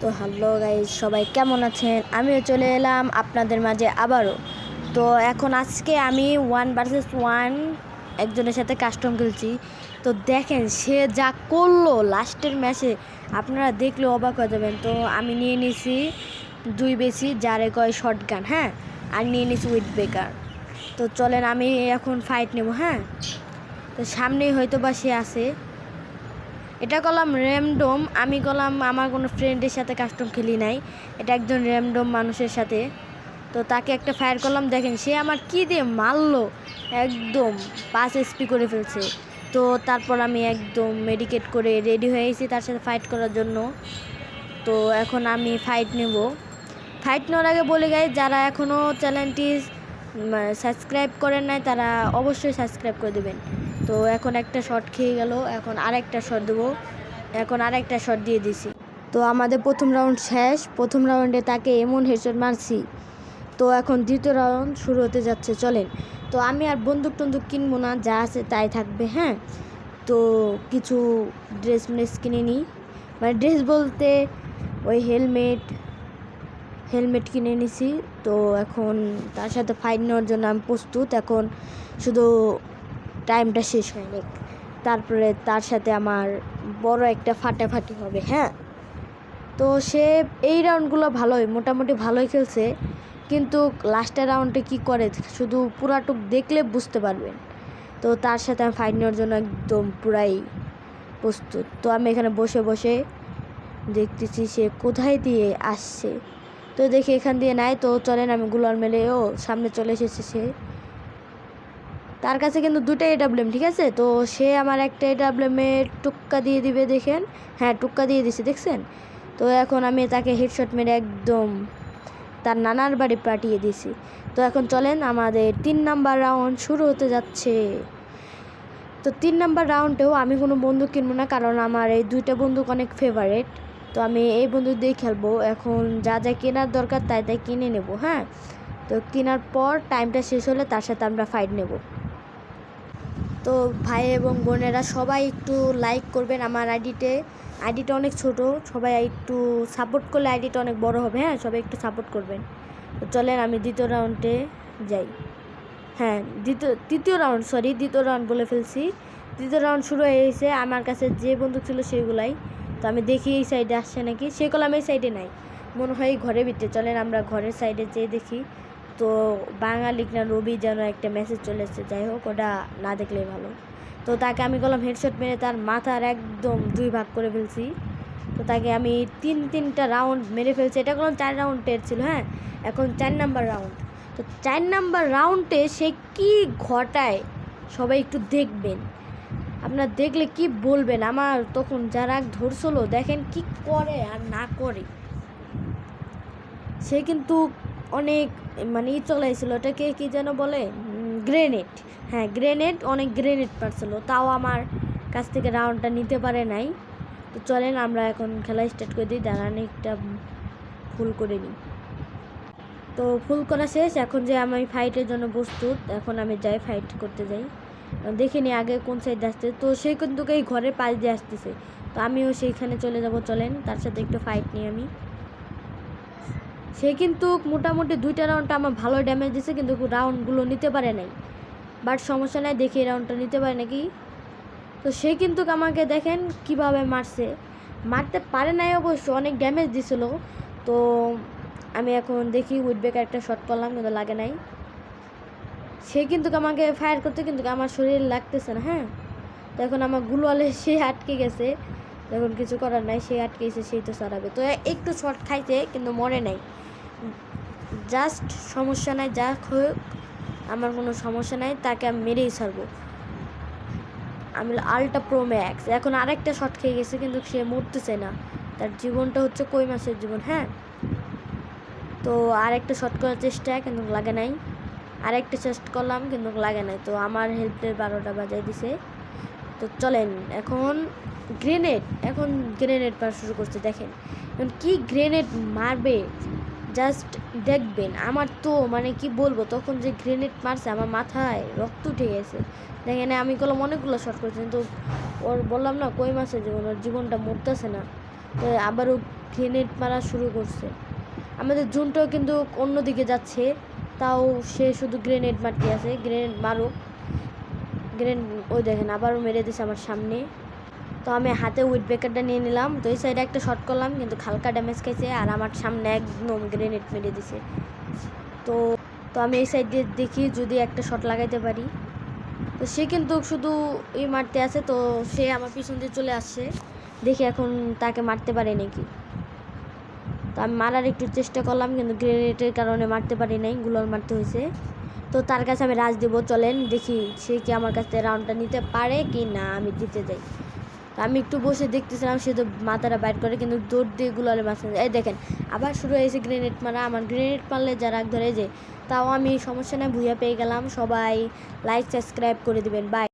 তো hello guys সবাই কেমন আছেন? আমিও চলে এলাম আপনাদের মাঝে আবারও। তো এখন আজকে আমি ওয়ান ভার্সেস ওয়ান একজনের সাথে কাস্টম খেলছি। তো দেখেন, সে যা করল লাস্টের ম্যাচে আপনারা দেখলে অবাক হয়ে যাবেন। তো আমি নিয়ে নিয়েছি দুই বেশি, যারে কয় শর্ট গান হ্যাঁ? আর নিয়ে নিছি উইথ বেকার তো চলেন আমি এখন ফাইট নেব হ্যাঁ? তো সামনেই হয়তো বা সে আছে। এটা করলাম র্যামডোম আমি করলাম আমার কোনো ফ্রেন্ডের সাথে কাস্টম খেলি নাই। এটা একজন র্যামডোম মানুষের সাথে। তো তাকে একটা ফায়ার করলাম, দেখেন সে আমার কি দিয়ে মারলো? একদম পাঁচ এসপি করে ফেলছে। তো তারপর আমি একদম মেডিকেট করে রেডি হয়ে গেছি তার সাথে ফাইট করার জন্য। তো এখন আমি ফাইট নেব। ফাইট নেওয়ার আগে বলে গাই যারা এখনও চ্যানেলটি সাবস্ক্রাইব করেন নাই, তারা অবশ্যই সাবস্ক্রাইব করে দেবেন। তো এখন একটা শট খেয়ে গেল, এখন আরেকটা শট দেবো। এখন আরেকটা শট দিয়ে দিছি। তো আমাদের প্রথম রাউন্ড শেষ, প্রথম রাউন্ডে তাকে এমন হেডশট মারছি। তো এখন দ্বিতীয় রাউন্ড শুরু হতে যাচ্ছে, চলেন। তো আমি আর বন্দুক টন্দুক কিনবো না, যা আছে তাই থাকবে হ্যাঁ? তো কিছু ড্রেস মেস কিনে নিই। মানে ড্রেস বলতে ওই হেলমেট হেলমেট কিনে নিছি। তো এখন তার সাথে ফাইট নেওয়ার জন্য আমি প্রস্তুত। এখন শুধু টাইমটা শেষ হয়নি তারপরে তার সাথে আমার বড় একটা ফাটাফাটি হবে হ্যাঁ? তো সে এই রাউন্ডগুলো ভালোই, মোটামুটি ভালোই খেলছে, কিন্তু লাস্টের রাউন্ডে কি করে, শুধু পুরাটুক দেখলে বুঝতে পারবেন। তো তার সাথে আমি ফাইট নেওয়ার জন্য একদম পুরাই প্রস্তুত। তো আমি এখানে বসে বসে দেখতেছি সে কোথায় দিয়ে আসছে। তো দেখি এখান দিয়ে নাই, তো চলেন আমি গুলার মেলে ও সামনে চলে এসেছে সে। তার কাছে কিন্তু দুটো এডাব্লিউএম ঠিক আছে? তো সে আমার একটা এডাব্লিউএমে টুক্কা দিয়ে দিবে, দেখেন। হ্যাঁ টুক্কা দিয়ে দিছে, দেখছেন? তো এখন আমি তাকে হেডশট মেরে একদম তার নানার বাড়ি পাঠিয়ে দিছি। তো এখন চলেন, আমাদের তিন নাম্বার রাউন্ড শুরু হতে যাচ্ছে। তো তিন নাম্বার রাউন্ডেও আমি কোনো বন্দুক কিনবো না, কারণ আমার এই দুইটা বন্দুক অনেক ফেভারেট তো আমি এই বন্দুক দিয়ে খেলব। এখন যা যা কেনার দরকার, তাই তাই কিনে নেব হ্যাঁ? তো কেনার পর টাইমটা শেষ হলে তার সাথে আমরা ফাইট নেব। তো ভাই এবং বোনেরা সবাই একটু লাইক করবেন আমার আইডিতে আইডিটা অনেক ছোট, সবাই একটু সাপোর্ট করলে আইডিটা অনেক বড় হবে হ্যাঁ? সবাই একটু সাপোর্ট করবেন। তো চলেন আমি দ্বিতীয় রাউন্ডে যাই। হ্যাঁ দ্বিতীয় তৃতীয় রাউন্ড সরি দ্বিতীয় রাউন্ড বলে ফেলছি। দ্বিতীয় রাউন্ড শুরু হয়ে গেছে, আমার কাছে যে বন্দুক ছিল সেগুলাই তো আমি দেখি এই সাইডে আসছে নাকি সেগুলো আমি এই সাইডে নাই। মনে হয় ঘরে ভিতরে। চলেন আমরা ঘরের সাইডে যেয়ে দেখি। তো বাঙালিক না রবি যেন একটা মেসেজ চলে এসেছে, যাই হোক, ওটা না দেখলেই ভালো। তো তাকে আমি বললাম হেডশট মেরে তার মাথার একদম দুই ভাগ করে ফেলছি। তো তাকে আমি তিন, তিনটা রাউন্ড মেরে ফেলছি। এটা কোনো চার রাউন্ডের ছিল হ্যাঁ? এখন চার নাম্বার রাউন্ড তো চার নাম্বার রাউন্ডে সে কি ঘটায়, সবাই একটু দেখবেন। আপনার দেখলে কি বলবেন? আমার তখন যারা ধরছিল, দেখেন কি করে আর না করে। সে কিন্তু অনেক মানে ই চলাইছিল ওটাকে কি যেন বলে? গ্রেনেড হ্যাঁ গ্রেনেড অনেক গ্রেনেড পারছিল। তাও আমার কাছ থেকে রাউন্ডটা নিতে পারে নাই। তো চলেন, আমরা এখন খেলা স্টার্ট করে দিই। দাঁড়ান, একটা ফুল করে নিই। তো ফুল করা শেষ। এখন যে আমি ফাইটের জন্য প্রস্তুত, এখন আমি যাই ফাইট করতে যাই। দেখিনি আগে কোন সাইড আসতে তো সেই কিন্তু এই ঘরের পাশ দিয়ে আসতেছে। তো আমিও সেইখানে চলে যাব, চলেন। তার সাথে একটু ফাইট নিই আমি। সে কিন্তু মোটামুটি দুইটা রাউন্ডটা আমার ভালো ড্যামেজ দিছে, কিন্তু রাউন্ডগুলো নিতে পারে নাই। বাট সমস্যা নাই, দেখি রাউন্ডটা নিতে পারে নাকি? তো সে কিন্তু আমাকে দেখেন কীভাবে মারছে। মারতে পারে নাই অবশ্য, অনেক ড্যামেজ দিছিল। তো আমি এখন দেখি উইডবেকার একটা শট করলাম, কিন্তু লাগে নাই। সে কিন্তু আমাকে ফায়ার করতে, কিন্তু আমার শরীর লাগতেছে না হ্যাঁ? তো এখন আমার গুলোয়ালে সে আটকে গেছে। এখন কিছু করার নাই, সে আটকে গেছে সেই তো সারাবে। তো একটু শর্ট খাইছে, কিন্তু মরে নাই। জাস্ট সমস্যা নাই, যা হোক, আমার কোনো সমস্যা নাই, তাকে আমি মেরেই ছাড়বো। আমি আলটা প্রো ম্যাক্স। এখন আরেকটা শট খেয়ে গেছে, কিন্তু সে মরতেছে না। তার জীবনটা হচ্ছে কই মাসের জীবন হ্যাঁ? তো আরেকটা শট করার চেষ্টা, কিন্তু লাগে নাই। আরেকটা চেষ্ট করলাম, কিন্তু লাগে নাই। তো আমার হেল্পের বারোটা বাজাই দিছে। তো চলেন, এখন গ্রেনেড এখন গ্রেনেড মারা শুরু করছে, দেখেন। এখন কি গ্রেনেড মারবে? জাস্ট দেখবেন। আমার তো মানে কি বলব, তখন যে গ্রেনেড মারছে, আমার মাথায় রক্ত উঠে গেছে। দেখেন, আমি করলাম অনেকগুলো শর্ট করছি, কিন্তু ওর বললাম না, কই মাসের জীবন ওর জীবনটা মরতেছে না। তো আবারও গ্রেনেড মারা শুরু করছে। আমাদের জুনটাও কিন্তু অন্যদিকে যাচ্ছে, তাও সে শুধু গ্রেনেড মারতে আছে। গ্রেনেড মারুক। গ্রেনেড ওই দেখেন, আবারও মেরে দিছে আমার সামনে। তো আমি হাতে উইট ব্রেকারটা নিয়ে নিলাম। তো এই সাইডে একটা শট করলাম, কিন্তু হালকা ড্যামেজ খাইছে আর আমার সামনে একদম গ্রেনেড মেরে দিছে। তো তো আমি এই সাইড দিয়ে দেখি যদি একটা শট লাগাইতে পারি। তো সে কিন্তু শুধু এই মারতে আছে, তো সে আমার পিছন দিয়ে চলে আসছে। দেখি এখন তাকে মারতে পারে নাকি। তো আমি মারার একটু চেষ্টা করলাম, কিন্তু গ্রেনেডের কারণে মারতে পারি নাই গুলোর মারতে হয়েছে তো তার কাছে আমি রাজ দেবো, চলেন দেখি সে কি আমার কাছ থেকে রাউন্ডটা নিতে পারে কি না আমি দিতে যাই। আমি একটু বসে দেখতেছিলাম, সে তো মাথাটা বাইট করে কিন্তু দৌড় দিয়ে গুলালে মাঝখানে এই দেখেন, আবার শুরু হয়েছে গ্রেনেড মারা। আমার গ্রেনেড মারলে যারা ধরে যে, তাও আমি সমস্যা নাই, ভুইয়া পেয়ে গেলাম। সবাই লাইক সাবস্ক্রাইব করে দিবেন। বাই